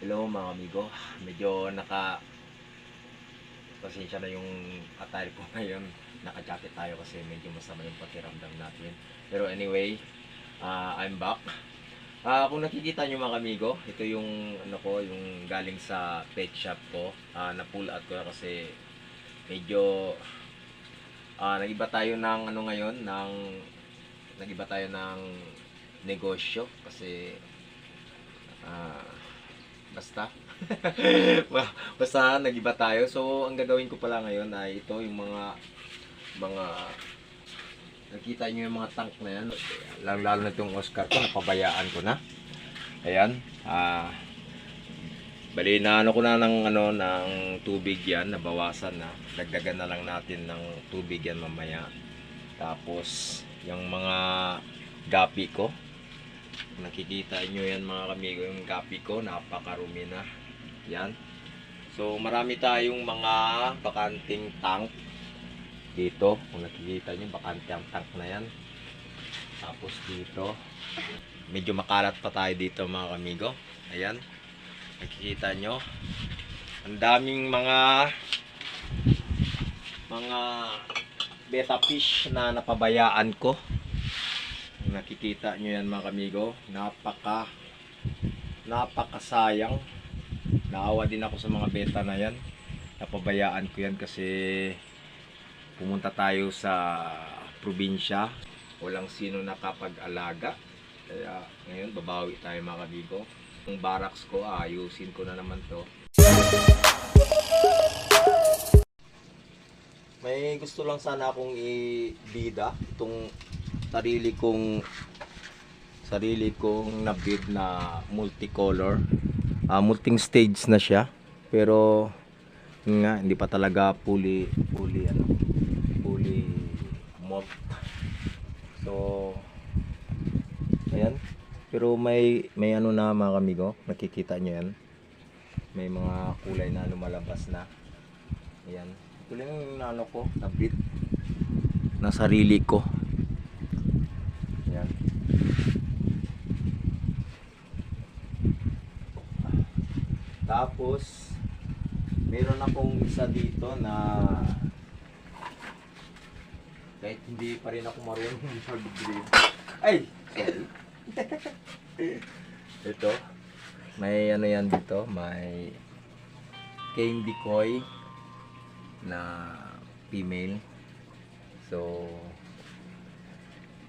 Hello mga amigo, medyo naka pasensya na yung attire ko ngayon. Naka-jacket tayo kasi medyo masama yung pakiramdam natin. Pero anyway, ah, I'm back. Ah, kung nakikita nyo mga amigo ito yung ano ko, yung galing sa pet shop ko. Ah, na-pull out ko na kasi medyo ah, nagiba tayo ng ano ngayon ng nagiba tayo ng negosyo kasi ah, basta. Ba- basta nagiba tayo. So ang gagawin ko pala ngayon ay ito yung mga mga nakita nyo yung mga tank na yan. Lalo, lalo na itong Oscar ko napabayaan ko na. Ayan ah bali na ano ko na ng ano ng tubig yan nabawasan na. Dagdagan na lang natin ng tubig yan mamaya. Tapos yung mga gapi ko nakikita nyo yan mga kamigo yung gapi ko napakarumi na. Yan. So marami tayong mga bakanting tank dito. Kung nakikita nyo bakante ang tank na yan. Tapos dito medyo makalat pa tayo dito mga kamigo. Ayan. Nakikita nyo ang daming mga mga beta fish na napabayaan ko nakikita nyo yan mga kamigo. Napaka napakasayang. Naawa din ako sa mga beta na yan. Napabayaan ko yan kasi pumunta tayo sa probinsya. Walang sino nakapag-alaga. Kaya ngayon babawi tayo mga kamigo. Yung barracks ko ayusin ko na naman to. May gusto lang sana akong ibida itong sarili kong sarili kong nabid na multicolor. Ah, multing stage na siya. Pero nga hindi pa talaga fully fully ano fully mold so ayan. Pero may may ano na mga kamigo nakikita nyo yan. May mga kulay na lumalabas na. Ayan. Ito lang yung ano ko nabid na sarili ko Yan. Tapos, meron akong isa dito na kahit hindi pa rin ako marunong mag-breed. Ay! Sorry. Ito. May ano yan dito. May candy koi na female. So,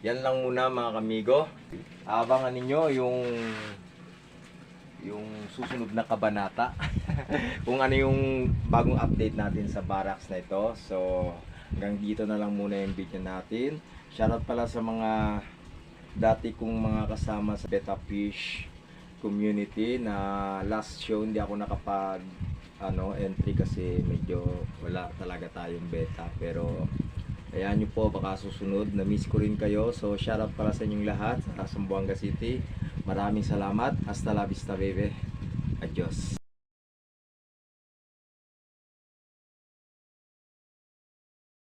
yan lang muna mga kamigo. Abangan ninyo yung yung susunod na kabanata. Kung ano yung bagong update natin sa barracks na ito. So, hanggang dito na lang muna yung video natin. Shoutout pala sa mga dati kong mga kasama sa Beta Fish community na last show hindi ako nakapag ano entry kasi medyo wala talaga tayong beta pero Ayan nyo po, baka susunod. Na-miss ko rin kayo. So, shoutout pala sa inyong lahat sa Sambuanga City. Maraming salamat. Hasta la vista, baby. Adios.